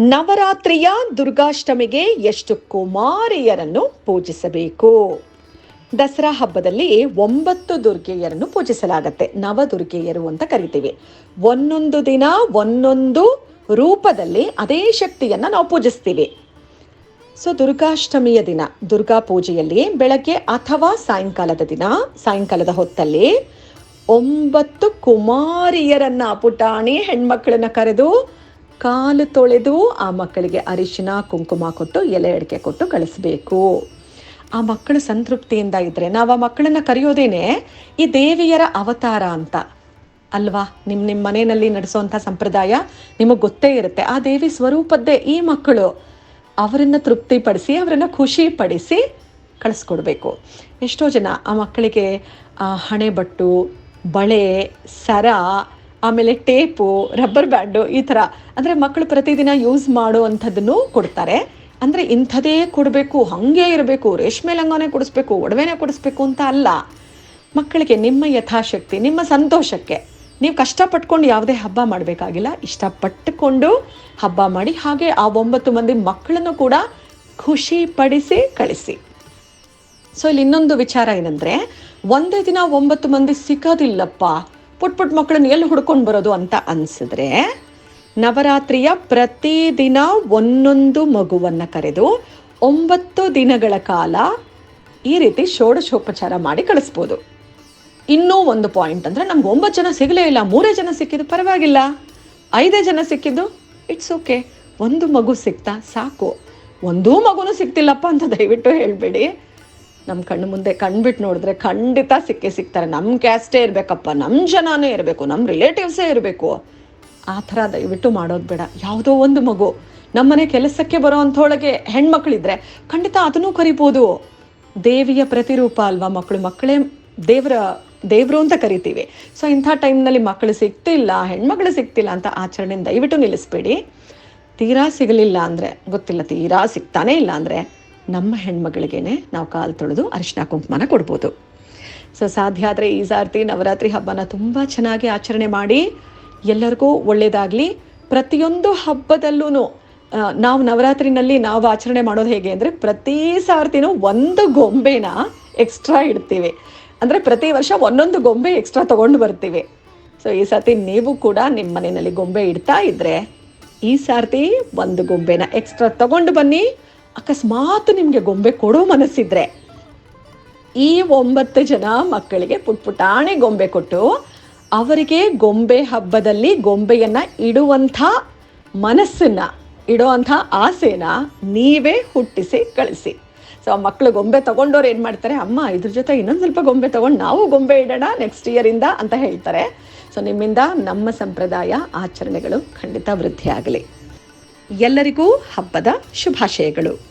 ನವರಾತ್ರಿಯ ದುರ್ಗಾಷ್ಟಮಿಗೆ ಎಷ್ಟು ಕುಮಾರಿಯರನ್ನು ಪೂಜಿಸಬೇಕು? ದಸರಾ ಹಬ್ಬದಲ್ಲಿ ಒಂಬತ್ತು ದುರ್ಗೆಯರನ್ನು ಪೂಜಿಸಲಾಗತ್ತೆ. ನವದುರ್ಗೆಯರು ಅಂತ ಕರಿತೀವಿ. ಒಂದೊಂದು ದಿನ, ಒಂದೊಂದು ರೂಪದಲ್ಲಿ ಅದೇ ಶಕ್ತಿಯನ್ನ ನಾವು ಪೂಜಿಸ್ತೀವಿ. ಸೊ, ದುರ್ಗಾಷ್ಟಮಿಯ ದಿನ, ದುರ್ಗಾ ಪೂಜೆಯಲ್ಲಿ ಬೆಳಗ್ಗೆ ಅಥವಾ ಸಾಯಂಕಾಲದ ದಿನ, ಸಾಯಂಕಾಲದ ಹೊತ್ತಲ್ಲಿ ಒಂಬತ್ತು ಕುಮಾರಿಯರನ್ನ ಪುಟಾಣಿ ಹೆಣ್ಮಕ್ಳನ್ನ ಕರೆದು ಕಾಲು ತೊಳೆದು ಆ ಮಕ್ಕಳಿಗೆ ಅರಿಶಿನ, ಕುಂಕುಮ ಕೊಟ್ಟು, ಎಲೆ ಅಡಿಕೆ ಕೊಟ್ಟು ಕಳಿಸ್ಬೇಕು. ಆ ಮಕ್ಕಳು ಸಂತೃಪ್ತಿಯಿಂದ ಇದ್ರೆ, ನಾವು ಆ ಮಕ್ಕಳನ್ನ ಕರೆಯೋದೇನೆ ಈ ದೇವಿಯರ ಅವತಾರ ಅಂತ. ಅಲ್ವಾ? ನಿಮ್ಮ ನಿಮ್ಮ ಮನೆಯಲ್ಲಿ ನಡೆಸುವಂಥ ಸಂಪ್ರದಾಯ ನಿಮಗೆ ಗೊತ್ತೇ ಇರುತ್ತೆ. ಆ ದೇವಿ ಸ್ವರೂಪದ್ದೇ ಈ ಮಕ್ಕಳು. ಅವರನ್ನ ತೃಪ್ತಿಪಡಿಸಿ, ಅವರನ್ನ ಖುಷಿ ಪಡಿಸಿ ಕಳಿಸ್ಕೊಡ್ಬೇಕು. ಎಷ್ಟೋ ಜನ ಆ ಮಕ್ಕಳಿಗೆ ಹಣೆ ಹಣೆಬಟ್ಟು, ಬಳೆ, ಸರ ಆಮೇಲೆ ಟೇಪು, ರಬ್ಬರ್ ಬ್ಯಾಂಡು ಈ ಥರ. ಅಂದರೆ ಮಕ್ಕಳು ಪ್ರತಿದಿನ ಯೂಸ್ ಮಾಡುವಂಥದ್ದನ್ನು ಕೊಡ್ತಾರೆ. ಅಂದರೆ ಇಂಥದೇ ಕೊಡಬೇಕು, ಹಾಗೆ ಇರಬೇಕು, ರೇಷ್ಮೆ ಲಂಗನೇ ಕೊಡಿಸ್ಬೇಕು, ಒಡವೆನೇ ಕೊಡಿಸ್ಬೇಕು ಅಂತ ಅಲ್ಲ. ಮಕ್ಕಳಿಗೆ ನಿಮ್ಮ ಯಥಾಶಕ್ತಿ, ನಿಮ್ಮ ಸಂತೋಷಕ್ಕೆ ನೀವು ಕಷ್ಟಪಟ್ಕೊಂಡು ಯಾವುದೇ ಹಬ್ಬ ಮಾಡಬೇಕಾಗಿಲ್ಲ. ಇಷ್ಟಪಟ್ಟುಕೊಂಡು ಹಬ್ಬ ಮಾಡಿ ಹಾಗೆ ಆ ಒಂಬತ್ತು ಮಂದಿ ಮಕ್ಕಳನ್ನು ಕೂಡ ಖುಷಿ ಪಡಿಸಿ ಕಳಿಸಿ. ಸೊ ಇಲ್ಲಿ ಇನ್ನೊಂದು ವಿಚಾರ ಏನಂದರೆ, ಒಂದೇ ದಿನ ಒಂಬತ್ತು ಮಂದಿ ಸಿಗೋದಿಲ್ಲಪ್ಪ. ಪುಟ್ ಪುಟ್ ಮಕ್ಕಳನ್ನ ಎಲ್ಲಿ ಹುಡ್ಕೊಂಡು ಬರೋದು ಅಂತ ಅನ್ಸಿದ್ರೆ ನವರಾತ್ರಿಯ ಪ್ರತಿದಿನ ಒಂದೊಂದು ಮಗುವನ್ನ ಕರೆದು ಒಂಬತ್ತು ದಿನಗಳ ಕಾಲ ಈ ರೀತಿ ಷೋಡಶೋಪಚಾರ ಮಾಡಿ ಕಳಿಸ್ಬೋದು. ಇನ್ನೂ ಒಂದು ಪಾಯಿಂಟ್ ಅಂದ್ರೆ ನಮ್ಗೆ ಒಂಬತ್ತು ಜನ ಸಿಗಲೇ ಇಲ್ಲ, ಮೂರೇ ಜನ ಸಿಕ್ಕಿದ್ದು ಪರವಾಗಿಲ್ಲ. ಐದೇ ಜನ ಸಿಕ್ಕಿದ್ದು ಇಟ್ಸ್ ಓಕೆ ಒಂದು ಮಗು ಸಿಕ್ತಾ ಸಾಕು. ಒಂದೂ ಮಗುನೂ ಸಿಕ್ತಿಲ್ಲಪ್ಪ ಅಂತ ದಯವಿಟ್ಟು ಹೇಳಬೇಡಿ. ನಮ್ಮ ಕಣ್ಣು ಮುಂದೆ ಕಣ್ಬಿಟ್ಟು ನೋಡಿದ್ರೆ ಖಂಡಿತ ಸಿಕ್ಕೇ ಸಿಗ್ತಾರೆ. ನಮ್ಮ ಕ್ಯಾಸ್ಟೇ ಇರಬೇಕಪ್ಪ ನಮ್ಮ ಜನನೇ ಇರಬೇಕು ನಮ್ಮ ರಿಲೇಟಿವ್ಸೇ ಇರಬೇಕು. ಆ ಥರ ದಯವಿಟ್ಟು ಮಾಡೋದು ಬೇಡ. ಯಾವುದೋ ಒಂದು ಮಗು ನಮ್ಮನೆ ಕೆಲಸಕ್ಕೆ ಬರೋ ಅಂಥೊಳಗೆ ಹೆಣ್ಮಕ್ಳಿದ್ರೆ ಖಂಡಿತ ಅದನ್ನೂ ಕರಿಬೋದು. ದೇವಿಯ ಪ್ರತಿರೂಪ ಅಲ್ವಾ ಮಕ್ಕಳು ಮಕ್ಕಳೇ ದೇವರ, ದೇವರು ಅಂತ ಕರಿತೀವಿ. ಸೊ ಇಂಥ ಟೈಮ್ನಲ್ಲಿ ಮಕ್ಕಳು ಸಿಗ್ತಿಲ್ಲ, ಹೆಣ್ಮಕ್ಳು ಸಿಗ್ತಿಲ್ಲ ಅಂತ ಆಚರಣೆ ದಯವಿಟ್ಟು ನಿಲ್ಲಿಸ್ಬೇಡಿ. ತೀರಾ ಸಿಗಲಿಲ್ಲ ಅಂದರೆ, ಗೊತ್ತಿಲ್ಲ, ತೀರಾ ಸಿಗ್ತಾನೇ ಇಲ್ಲ ಅಂದರೆ ನಮ್ಮ ಹೆಣ್ಮಗಳಿಗೇನೆ ನಾವು ಕಾಲು ತೊಳೆದು ಅರಿಶಿನ ಕುಂಕುಮನ ಕೊಡ್ಬೋದು. ಸೊ ಸಾಧ್ಯ ಆದರೆ ಈ ಸಾರ್ತಿ ನವರಾತ್ರಿ ಹಬ್ಬನ ತುಂಬ ಚೆನ್ನಾಗಿ ಆಚರಣೆ ಮಾಡಿ ಎಲ್ಲರಿಗೂ ಒಳ್ಳೆಯದಾಗಲಿ ಪ್ರತಿಯೊಂದು ಹಬ್ಬದಲ್ಲೂ ನಾವು ನವರಾತ್ರಿನಲ್ಲಿ ನಾವು ಆಚರಣೆ ಮಾಡೋದು ಹೇಗೆ ಅಂದರೆ ಪ್ರತಿ ಸಾರ್ತಿನೂ ಒಂದು ಗೊಂಬೆನ ಎಕ್ಸ್ಟ್ರಾ ಇಡ್ತೀವಿ. ಅಂದರೆ ಪ್ರತಿ ವರ್ಷ ಒಂದೊಂದು ಗೊಂಬೆ ಎಕ್ಸ್ಟ್ರಾ ತೊಗೊಂಡು ಬರ್ತೀವಿ. ಸೊ ಈ ಸರ್ತಿ ನೀವು ಕೂಡ ನಿಮ್ಮ ಮನೆಯಲ್ಲಿ ಗೊಂಬೆ ಇಡ್ತಾ ಇದ್ರೆ ಈ ಸಾರ್ತಿ ಒಂದು ಗೊಂಬೆನ ಎಕ್ಸ್ಟ್ರಾ ತಗೊಂಡು ಬನ್ನಿ. ಅಕಸ್ಮಾತ್ ನಿಮಗೆ ಗೊಂಬೆ ಕೊಡೋ ಮನಸ್ಸಿದ್ರೆ, ಈ ಒಂಬತ್ತು ಜನ ಮಕ್ಕಳಿಗೆ ಪುಟ್ ಪುಟಾಣಿ ಗೊಂಬೆ ಕೊಟ್ಟು, ಅವರಿಗೆ ಗೊಂಬೆ ಹಬ್ಬದಲ್ಲಿ ಗೊಂಬೆಯನ್ನ ಇಡುವಂಥ ಮನಸ್ಸನ್ನ ಇಡುವಂಥ ಆಸೆನ ನೀವೇ ಹುಟ್ಟಿಸಿ, ಕಳಿಸಿ. ಸೊ ಮಕ್ಕಳು ಗೊಂಬೆ ತಗೊಂಡವ್ರು ಏನು ಮಾಡ್ತಾರೆ, ಅಮ್ಮ, ಇದ್ರ ಜೊತೆ ಇನ್ನೊಂದು ಸ್ವಲ್ಪ ಗೊಂಬೆ ತಗೊಂಡು ನಾವು ಗೊಂಬೆ ಇಡೋಣ ನೆಕ್ಸ್ಟ್ ಇಯರಿಂದ ಅಂತ ಹೇಳ್ತಾರೆ. ಸೊ ನಿಮ್ಮಿಂದ ನಮ್ಮ ಸಂಪ್ರದಾಯ ಆಚರಣೆಗಳು ಖಂಡಿತ ವೃದ್ಧಿಯಾಗಲಿ. ಎಲ್ಲರಿಗೂ ಹಬ್ಬದ ಶುಭಾಶಯಗಳು.